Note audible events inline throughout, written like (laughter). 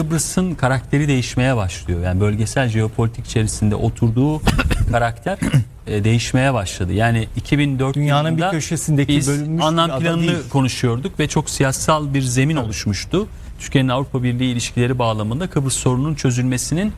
Kıbrıs'ın karakteri değişmeye başlıyor. Yani bölgesel jeopolitik içerisinde oturduğu (coughs) karakter e, değişmeye başladı. Yani 2004 Dünyanın bir köşesindeki biz bölünmüş anlam planını değil. konuşuyorduk ve çok siyasal bir zemin oluşmuştu. Türkiye'nin Avrupa Birliği ilişkileri bağlamında Kıbrıs sorununun çözülmesinin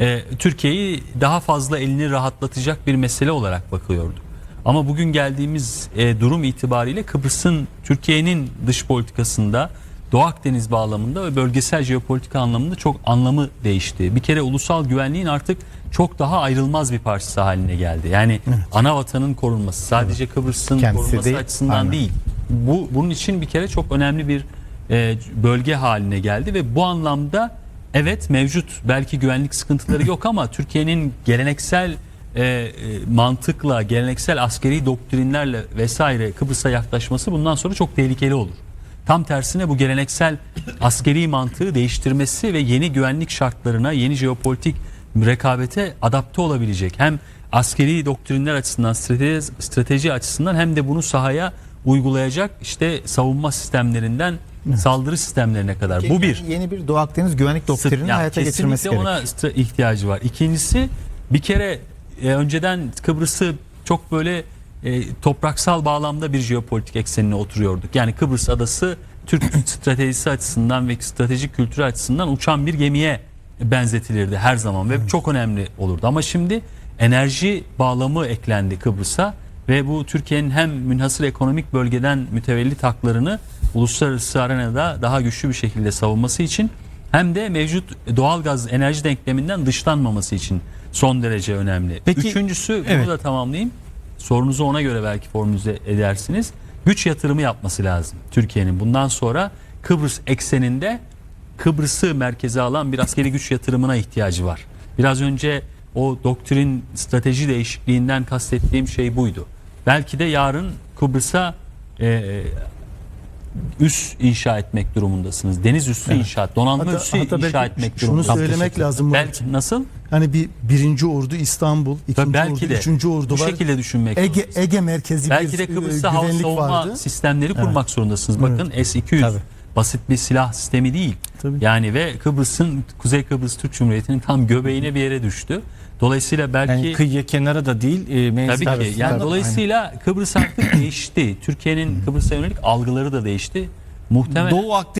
e, Türkiye'yi daha fazla elini rahatlatacak bir mesele olarak bakıyordu. Ama bugün geldiğimiz e, durum itibariyle Kıbrıs'ın Türkiye'nin dış politikasında Doğu Akdeniz bağlamında ve bölgesel jeopolitika anlamında çok anlamı değişti. Bir kere ulusal güvenliğin artık çok daha ayrılmaz bir parçası haline geldi. Yani ana vatanın korunması sadece Kıbrıs'ın Kendisi korunması değil, açısından aynen. değil. Bu bunun için bir kere çok önemli bir e, bölge haline geldi ve bu anlamda evet mevcut belki güvenlik sıkıntıları yok ama Türkiye'nin geleneksel e, e, mantıkla, geleneksel askeri doktrinlerle vesaire Kıbrıs'a yaklaşması bundan sonra çok tehlikeli olur. Tam tersine bu geleneksel askeri mantığı değiştirmesi ve yeni güvenlik şartlarına, yeni jeopolitik rekabete adapte olabilecek. Hem askeri doktrinler açısından, strateji, strateji açısından hem de bunu sahaya uygulayacak işte savunma sistemlerinden saldırı sistemlerine kadar. Bu bir. Yeni bir Doğu Akdeniz güvenlik doktrinini Ya hayata getirmesi kesinlikle gerek. ona ihtiyacı var. İkincisi bir kere e, önceden Kıbrıs'ı çok böyle e, topraksal bağlamda bir jeopolitik eksenine oturuyorduk. Yani Kıbrıs adası Türk (clears throat) stratejisi açısından ve stratejik kültürü açısından uçan bir gemiye benzetilirdi her zaman ve çok önemli olurdu. Ama şimdi enerji bağlamı eklendi Kıbrıs'a ve bu Türkiye'nin hem münhasır ekonomik bölgeden mütevellit haklarını uluslararası arenada daha güçlü bir şekilde savunması için hem de mevcut doğalgaz enerji denkleminden dışlanmaması için son derece önemli. Peki, Üçüncüsü bunu evet. da tamamlayayım. Sorunuzu ona göre belki formüle edersiniz. Güç yatırımı yapması lazım Türkiye'nin. Bundan sonra Kıbrıs ekseninde Kıbrıs'ı merkeze alan bir askeri güç yatırımına ihtiyacı var. Biraz önce o doktrin strateji değişikliğinden kastettiğim şey buydu. Belki de yarın Kıbrıs'a e, üs inşa etmek durumundasınız. Deniz üssü inşaat, donanma Hatta- üssü hatta inşa belki etmek şunu durumundasınız. söylemek lazım Murat. Belki nasıl? Hani bir birinci ordu İstanbul, ikinci belki ordu, de üçüncü ordu bu var. şekilde düşünmek Ege, zorundasınız. Ege merkezi Belki bir de e, Kıbrıs'ta hava savunma vardı. sistemleri kurmak zorundasınız. Bakın S-200 Tabii. basit bir silah sistemi değil. Tabii. Yani ve Kıbrıs'ın Kuzey Kıbrıs Türk Cumhuriyeti'nin tam göbeğine bir yere düştü. Dolayısıyla belki Yani kıyıya kenara da değil e, tabii ki yani da- dolayısıyla Kıbrıs artık değişti. Türkiye'nin Kıbrıs'a yönelik algıları da değişti. Muhtemelen Doğu Akdeniz